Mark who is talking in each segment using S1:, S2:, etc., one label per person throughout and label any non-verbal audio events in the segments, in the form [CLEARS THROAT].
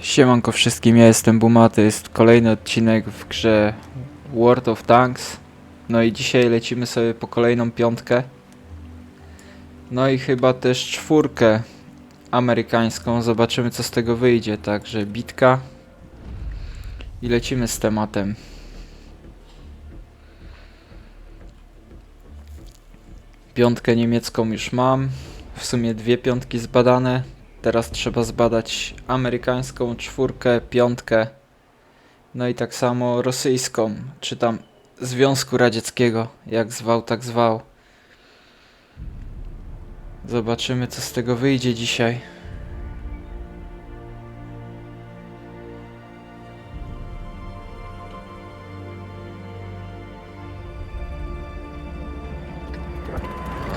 S1: Siemanko wszystkim, ja jestem Buma, to jest kolejny odcinek w grze World of Tanks. No i dzisiaj lecimy sobie po kolejną piątkę. No i chyba też czwórkę amerykańską, zobaczymy co z tego wyjdzie, także bitka. I lecimy z tematem. Piątkę niemiecką już mam, w sumie dwie piątki zbadane. Teraz trzeba zbadać amerykańską czwórkę, piątkę. No i tak samo rosyjską, czy tam Związku Radzieckiego, jak zwał, tak zwał. Zobaczymy, co z tego wyjdzie dzisiaj.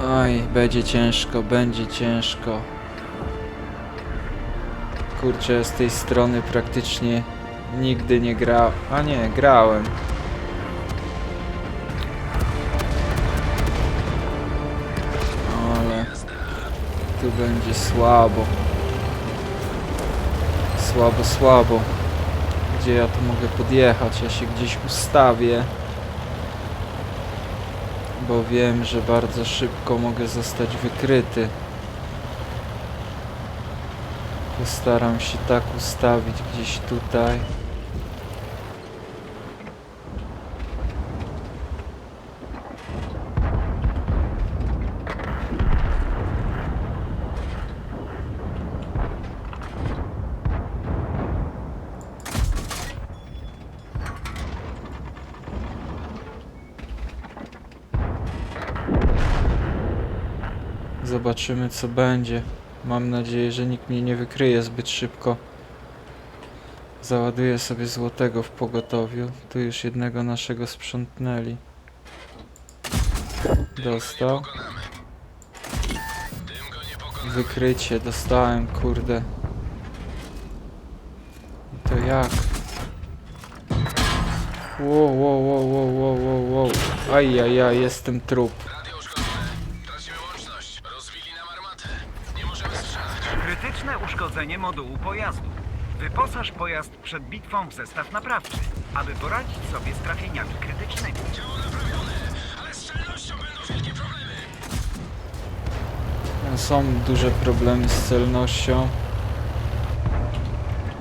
S1: Oj, będzie ciężko, będzie ciężko. Kurczę, z tej strony praktycznie nigdy nie grał. A nie, grałem. Ale tu będzie słabo. Słabo, słabo. Gdzie ja tu mogę podjechać? Ja się gdzieś ustawię. Bo wiem, że bardzo szybko mogę zostać wykryty. Postaram się tak ustawić gdzieś tutaj. Zobaczymy co będzie. Mam nadzieję, że nikt mnie nie wykryje zbyt szybko. Załaduję sobie złotego w pogotowiu. Tu już jednego naszego sprzątnęli. Dostał. Wykrycie, dostałem, kurde. I to jak? Wow, wow, wow, wow, wow, wow, wow. Ajajaj, jestem trup.
S2: Uszkodzenie modułu pojazdu. Wyposaż pojazd przed bitwą w zestaw naprawczy, aby poradzić sobie z trafieniami krytycznymi.
S3: Działo naprawione, ale z celnością będą wielkie problemy.
S1: Są duże problemy z celnością.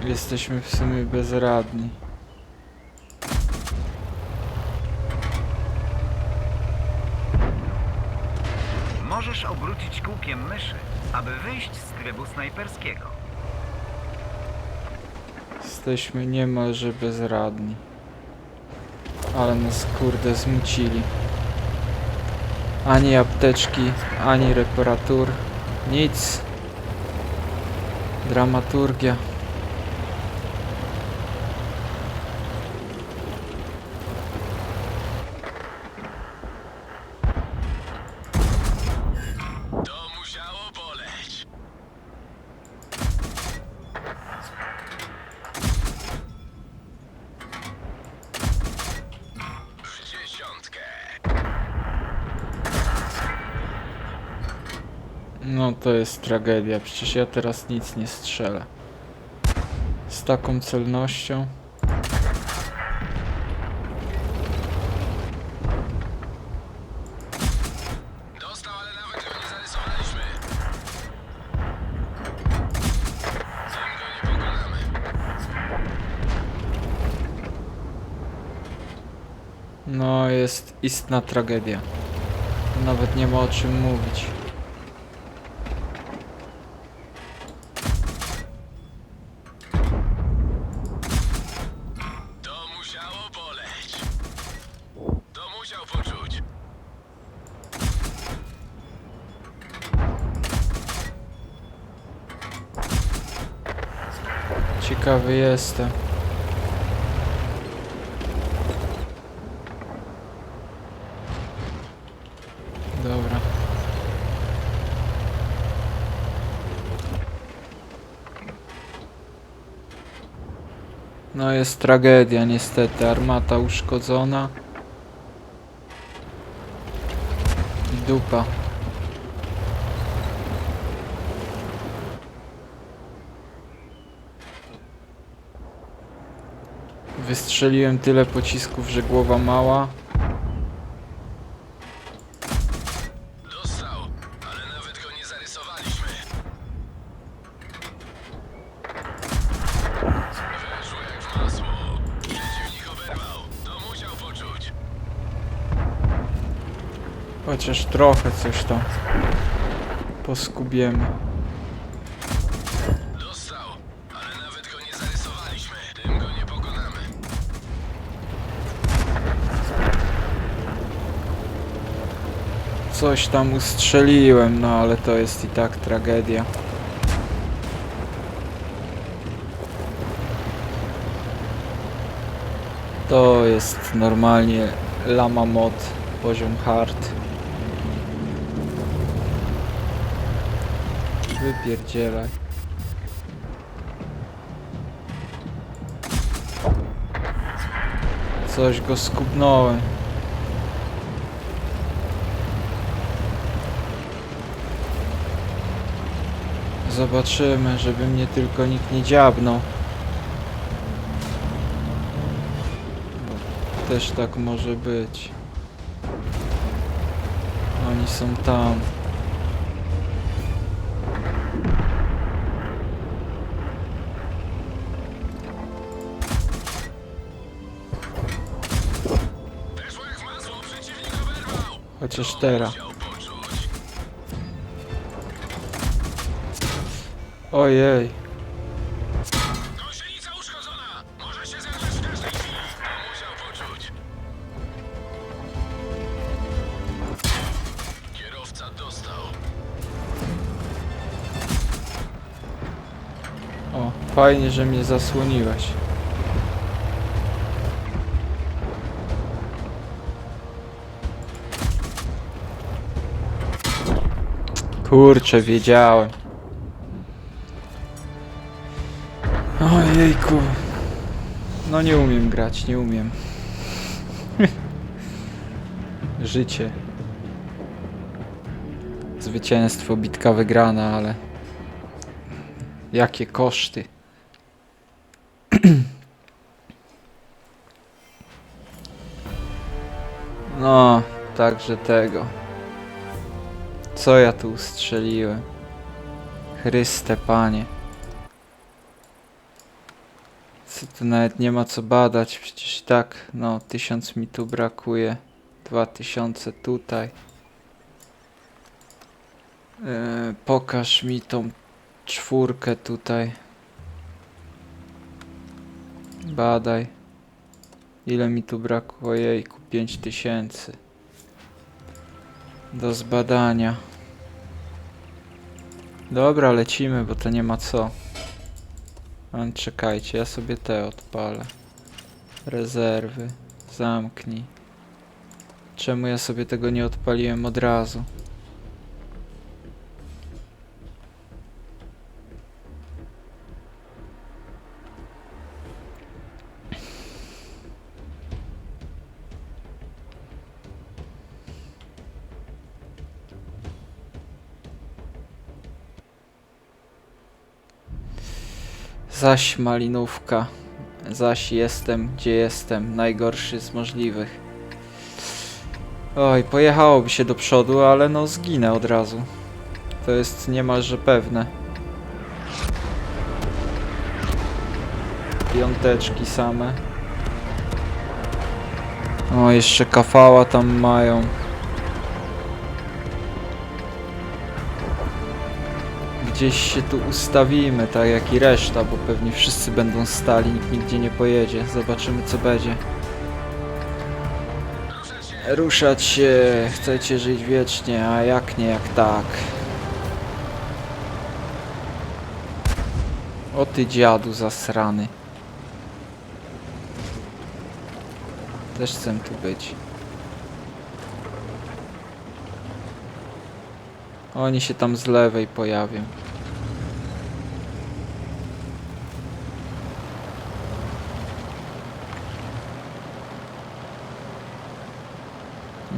S1: Jesteśmy w sumie bezradni.
S2: Możesz obrócić kółkiem myszy, aby wyjść z trybu snajperskiego.
S1: Jesteśmy niemalże bezradni. Ale nas kurde zmucili. Ani apteczki, ani reparatur. Nic. Dramaturgia. No to jest tragedia. Przecież ja teraz nic nie strzelę. Z taką celnością.
S3: Dostał, ale nawet go nie zarysowaliśmy. Tym go nie pokonamy.
S1: No jest istna tragedia. Nawet nie ma o czym mówić. Ciekawy jestem. Dobra. No jest tragedia niestety. Armata uszkodzona. Dupa. Wystrzeliłem tyle pocisków, że głowa mała.
S3: Dostał, ale nawet go nie zarysowaliśmy. Weszło jak w masło. Przeciwnik oberwał. To musiał poczuć.
S1: Chociaż trochę coś tam poskubiemy. Coś tam ustrzeliłem, no ale to jest i tak tragedia. To jest normalnie lama mod, poziom hard. Wypierdzielaj. Coś go skubnąłem. Zobaczymy, żeby mnie tylko nikt nie dziabnął. Też tak może być. Oni są tam. Chociaż teraz. Ojej.
S3: Gąsienica uszkodzona. Może się zebrać w każdej chwili. To musiał poczuć. Kierowca dostał.
S1: O, fajnie, że mnie zasłoniłeś. Kurczę, wiedziałem. Ojejku. No nie umiem grać, nie umiem. [LAUGHS] Życie. Zwycięstwo, bitka wygrana, ale... Jakie koszty. [CLEARS THROAT] No, także tego. Co ja tu strzeliłem? Chryste, panie. Tu nawet nie ma co badać, przecież tak, no, tysiąc mi tu brakuje. Dwa tysiące tutaj. Yy, pokaż mi tą czwórkę tutaj. Badaj. Ile mi tu brakło? Jejku, 5000. Do zbadania. Dobra, lecimy, bo to nie ma co. Ale czekajcie, ja sobie te odpalę. Rezerwy. Zamknij. Czemu ja sobie tego nie odpaliłem od razu? Zaś malinówka. Zaś jestem, gdzie jestem. Najgorszy z możliwych. Oj, pojechałoby się do przodu, ale no zginę od razu. To jest niemalże pewne. Piąteczki same. O, jeszcze kafała tam mają. Gdzieś się tu ustawimy, tak jak i reszta, bo pewnie wszyscy będą stali, nikt nigdzie nie pojedzie. Zobaczymy co będzie.
S3: Ruszać się.
S1: Chcecie żyć wiecznie, a jak nie, jak tak. O ty dziadu zasrany. Też chcę tu być. Oni się tam z lewej pojawią.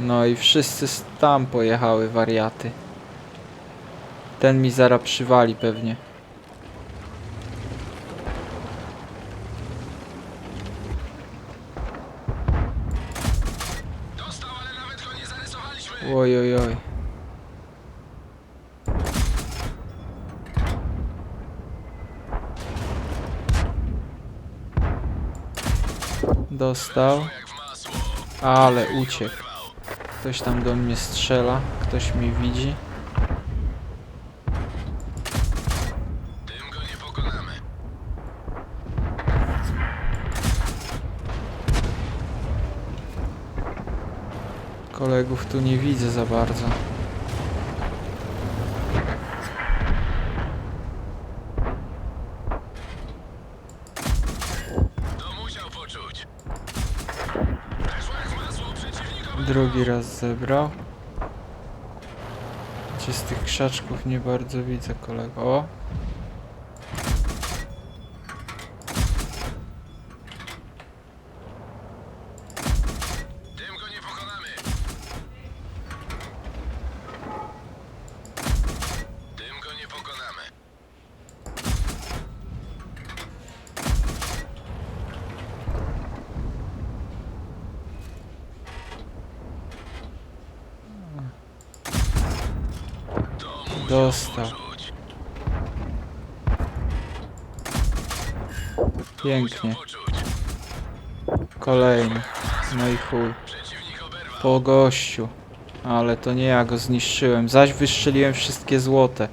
S1: No i wszyscy tam pojechały wariaty. Ten mi zara przywali pewnie. Oj, oj, oj. Dostał. Ale uciekł. Ktoś tam do mnie strzela, ktoś mnie widzi. Kolegów tu nie widzę za bardzo.
S3: To musiał poczuć. Weszło jak w masło przeciwnikowi.
S1: Drugi raz zebrał. Z tych krzaczków nie bardzo widzę kolego. O!
S3: Tym go nie pokonamy. Tym go nie pokonamy. To musiał
S1: Dostał.
S3: poczuć.
S1: Pięknie. Kolejny. No i chuj. Po gościu. Ale to nie ja go zniszczyłem. Zaś wystrzeliłem wszystkie złote.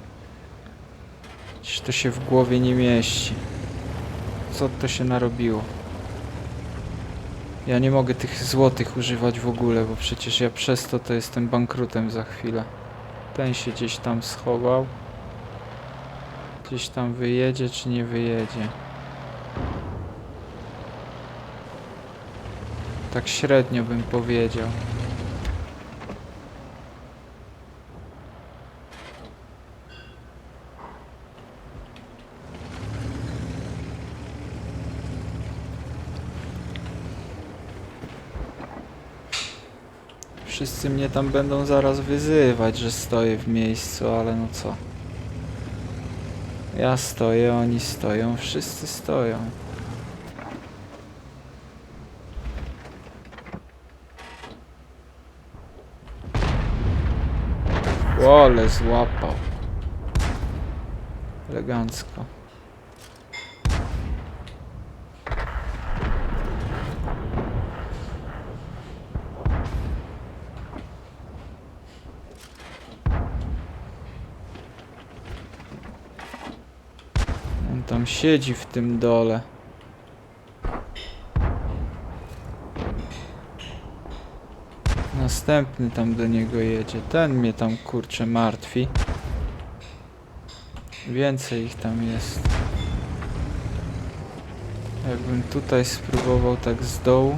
S1: Przecież to się w głowie nie mieści. Co to się narobiło? Ja nie mogę tych złotych używać w ogóle, bo przecież ja przez to to jestem bankrutem za chwilę. Ten się gdzieś tam schował. Gdzieś tam wyjedzie, czy nie wyjedzie? Tak średnio bym powiedział. Wszyscy mnie tam będą zaraz wyzywać, że stoję w miejscu, ale no co? Ja stoję, oni stoją, wszyscy stoją. Ole złapał. Elegancko. On tam siedzi w tym dole. Następny tam do niego jedzie. Ten mnie tam kurczę martwi. Więcej ich tam jest. Jakbym tutaj spróbował tak z dołu.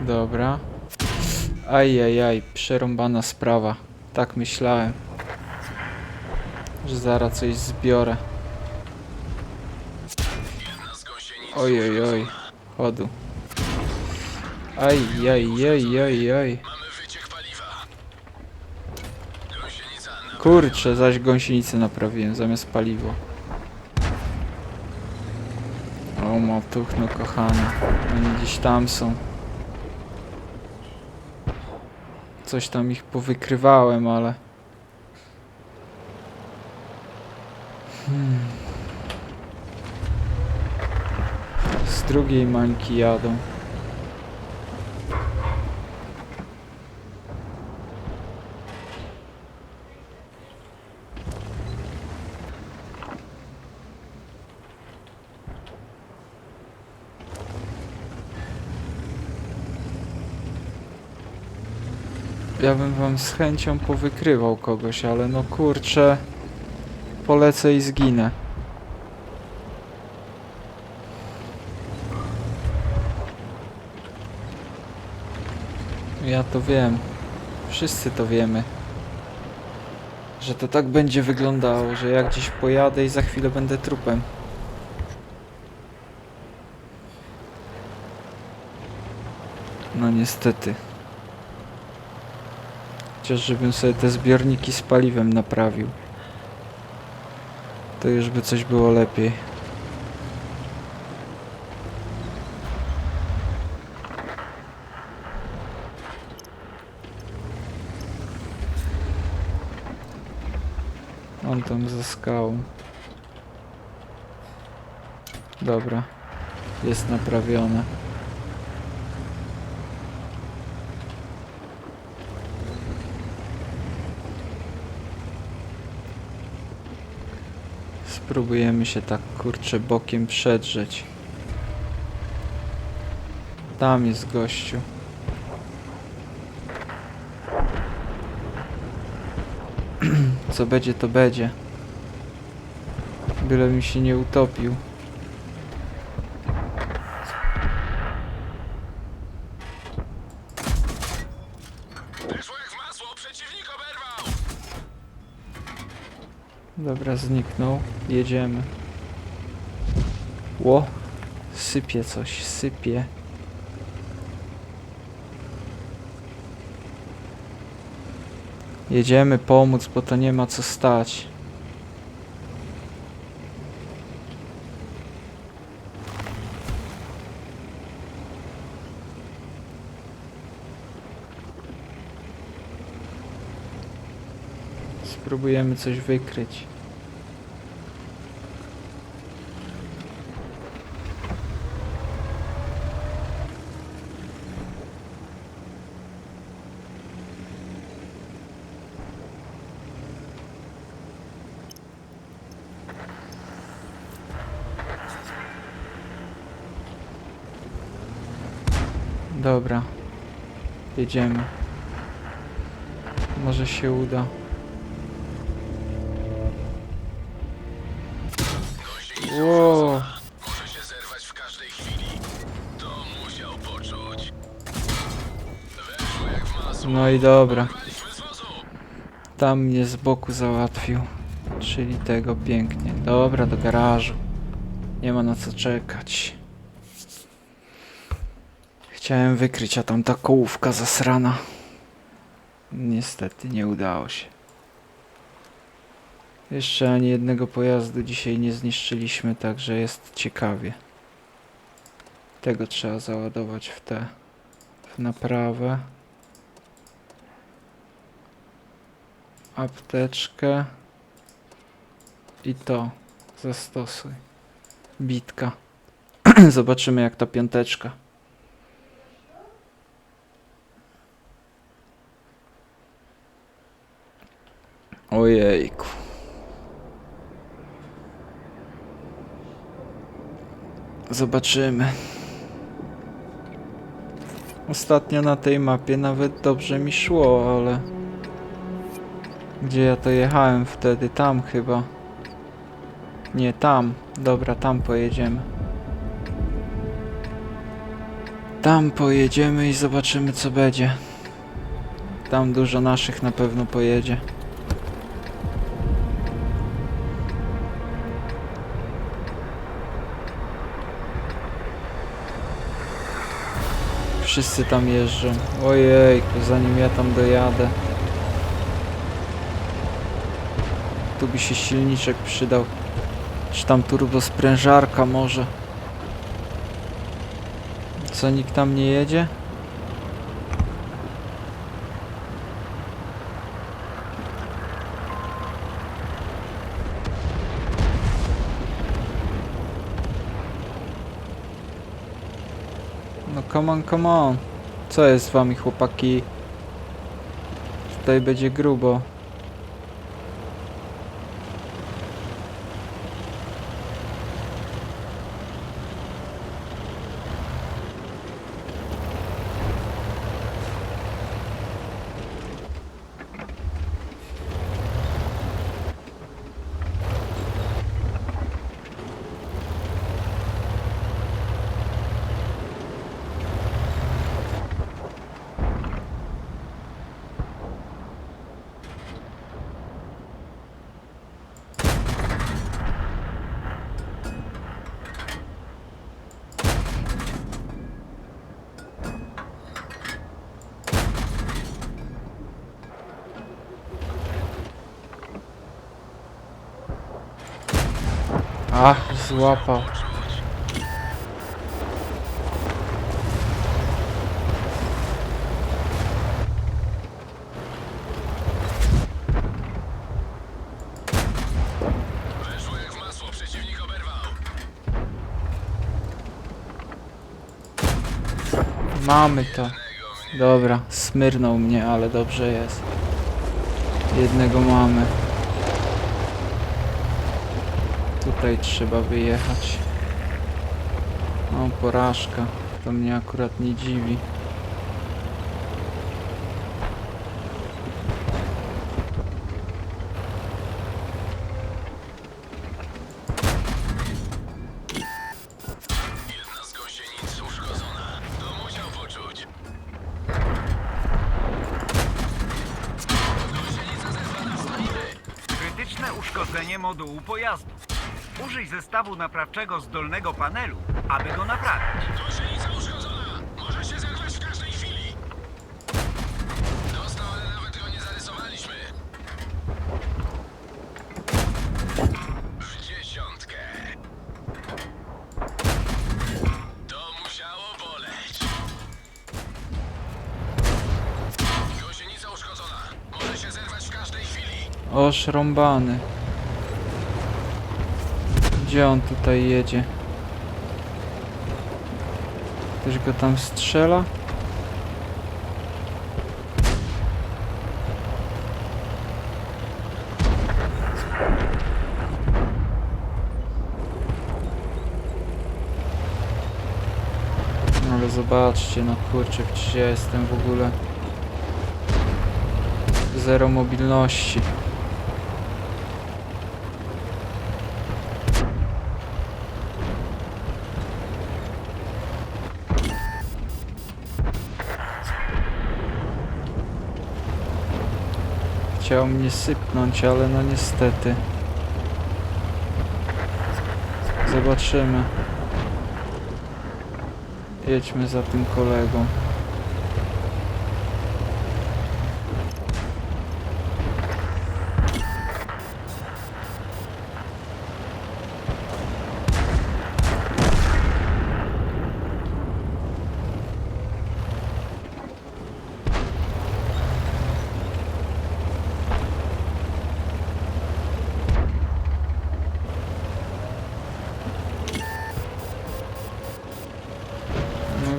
S1: Dobra. Ajajaj, przerąbana sprawa. Tak myślałem zaraz coś zbiorę. Oj, oj, oj. Chodu. Aj, aj, aj, aj, aj. Kurczę, zaś gąsienicę naprawiłem zamiast paliwo. O, matuchno kochany. Oni gdzieś tam są. Coś tam ich powykrywałem, ale... Hmm. Z drugiej mańki jadą. Ja bym wam z chęcią powykrywał kogoś, ale no kurczę, polecę i zginę. Ja to wiem. Wszyscy to wiemy. Że to tak będzie wyglądało, że ja gdzieś pojadę i za chwilę będę trupem. No niestety. Chociaż żebym sobie te zbiorniki z paliwem naprawił. To już by coś było lepiej. On tam za skałą. Dobra. Jest naprawione. Spróbujemy się tak kurczę bokiem przedrzeć. Tam jest gościu. [CLEARS THROAT] Co będzie, to będzie. Byle mi się nie utopił.
S3: Wyszło jak w masło, przeciwnik oberwał!
S1: Dobra, zniknął. Jedziemy. Ło! Sypie coś, sypie. Jedziemy pomóc, bo to nie ma co stać. Spróbujemy coś wykryć. Dobra. Jedziemy. Może się uda. Wow.
S3: Może się zerwać w każdej chwili. To musiał poczuć.
S1: No i dobra. Tam mnie z boku załatwił. Czyli tego pięknie. Dobra, do garażu. Nie ma na co czekać. Chciałem wykryć, a tam ta kołówka zasrana. Niestety nie udało się. Jeszcze ani jednego pojazdu dzisiaj nie zniszczyliśmy, także jest ciekawie. Tego trzeba załadować w te w naprawę. apteczkę i to zastosuj. Bitka. [CLEARS THROAT] Zobaczymy jak ta piąteczka. Ojejku. Zobaczymy. Ostatnio na tej mapie nawet dobrze mi szło, ale... Gdzie ja to jechałem wtedy? Tam chyba. Nie, tam. Dobra, tam pojedziemy. Tam pojedziemy i zobaczymy co będzie. Tam dużo naszych na pewno pojedzie. Wszyscy tam jeżdżą. Ojejku, zanim ja tam dojadę. Tu by się silniczek przydał. Czy tam turbosprężarka może? Co, nikt tam nie jedzie? Come on, come on. Co jest z wami chłopaki? Tutaj będzie grubo. Złapał. Mamy to. Dobra, smyrnął mnie, ale dobrze jest. Jednego mamy. Tutaj trzeba wyjechać. O, porażka. To mnie akurat nie dziwi.
S2: Zestawu naprawczego z dolnego panelu, aby go naprawić.
S3: Gąsienica uszkodzona! Może się zerwać w każdej chwili! Dostał, ale nawet go nie zarysowaliśmy. W dziesiątkę. To musiało boleć. Gąsienica uszkodzona. Może się zerwać w każdej chwili.
S1: O, szrąbany. Gdzie on tutaj jedzie? Ktoś go tam strzela? Ale zobaczcie, no kurczę, gdzie ja jestem w ogóle. Zero mobilności. Chciał mnie sypnąć, ale no niestety. Zobaczymy. Jedźmy za tym kolegą.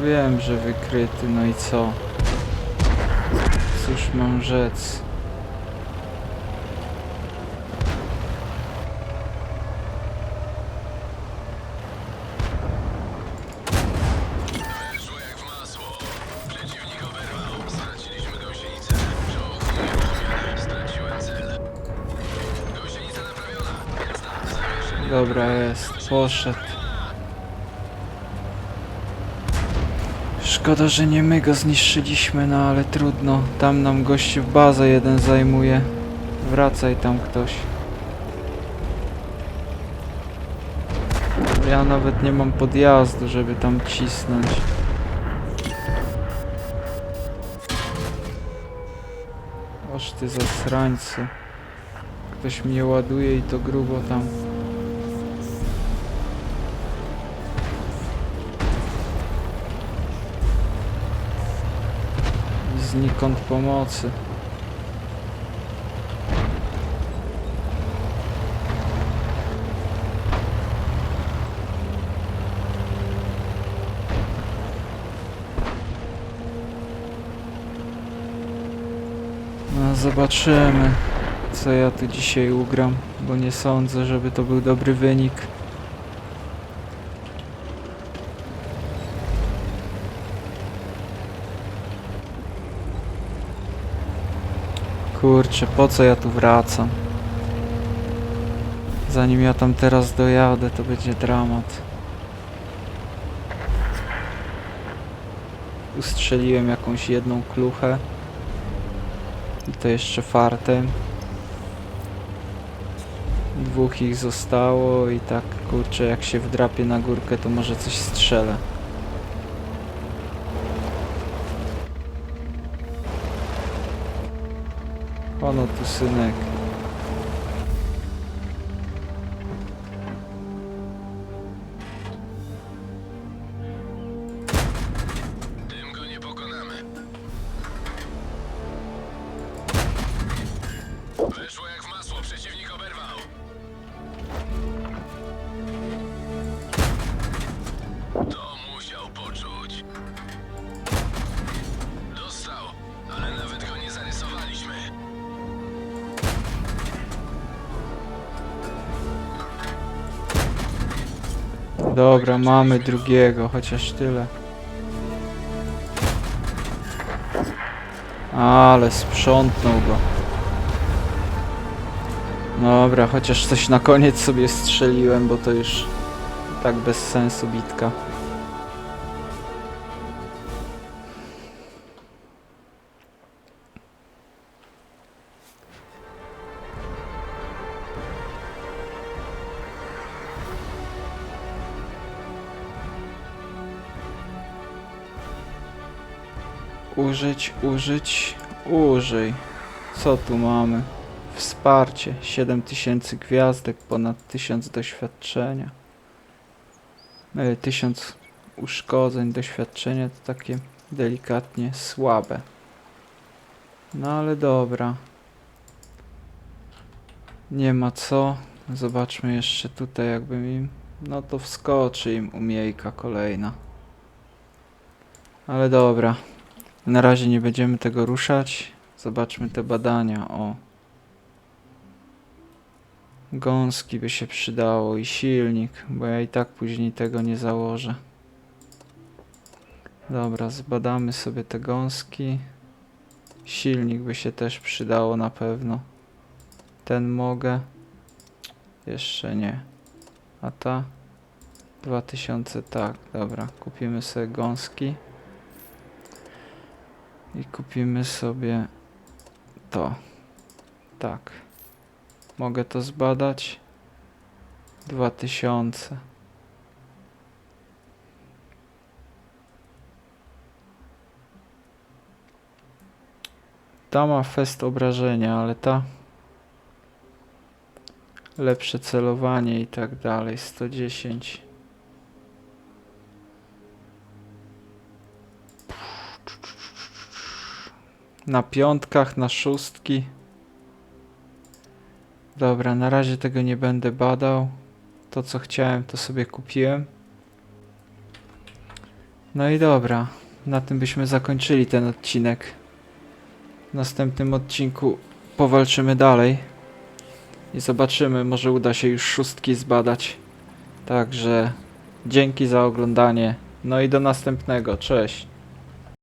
S1: Wiem, że wykryty, no i co? Cóż mam rzec?
S3: Weszło jak w masło. Przeciwnik oberwał. Straciliśmy gąsienicę. Czołg nieruchomiony. Straciłem cel. Gąsienica naprawiona. Jasna. Zawieszenie.
S1: Dobra jest, poszedł. Szkoda, że nie my go zniszczyliśmy, no ale trudno. Tam nam goście w bazę jeden zajmuje. Wracaj tam ktoś. Ja nawet nie mam podjazdu, żeby tam cisnąć. Oż ty zasrańcu. Ktoś mnie ładuje i to grubo tam. Znikąd pomocy. No zobaczymy, co ja tu dzisiaj ugram, bo nie sądzę, żeby to był dobry wynik. Kurczę, po co ja tu wracam? Zanim ja tam teraz dojadę, to będzie dramat. Ustrzeliłem jakąś jedną kluchę. I to jeszcze fartem. Dwóch ich zostało i tak kurczę jak się wdrapię na górkę to może coś strzelę. Ono tu Dobra, mamy drugiego, chociaż tyle. Ale sprzątnął go. Dobra, chociaż coś na koniec sobie strzeliłem, bo to już tak bez sensu bitka. Użyć, użyć, użyj. Co tu mamy? Wsparcie. 7000 gwiazdek, ponad 1000 doświadczenia. E, 1000 uszkodzeń, doświadczenia to takie delikatnie słabe. No ale dobra. Nie ma co. Zobaczmy jeszcze tutaj jakby im... No to wskoczy im umiejka kolejna. Ale dobra. Na razie nie będziemy tego ruszać. Zobaczmy te badania. O. Gąski by się przydało i silnik, bo ja i tak później tego nie założę. Dobra, zbadamy sobie te gąski. Silnik by się też przydało na pewno. Ten mogę. Jeszcze nie. A ta? 2000, tak, dobra. Kupimy sobie gąski. I kupimy sobie to. Tak. Mogę to zbadać. 2000. Ta ma fest obrażenia, ale ta lepsze celowanie i tak dalej. 110. Na piątkach, na szóstki. Dobra, na razie tego nie będę badał. To co chciałem, to sobie kupiłem. No i dobra, na tym byśmy zakończyli ten odcinek. W następnym odcinku powalczymy dalej. I zobaczymy, może uda się już szóstki zbadać. Także dzięki za oglądanie. No i do następnego. Cześć.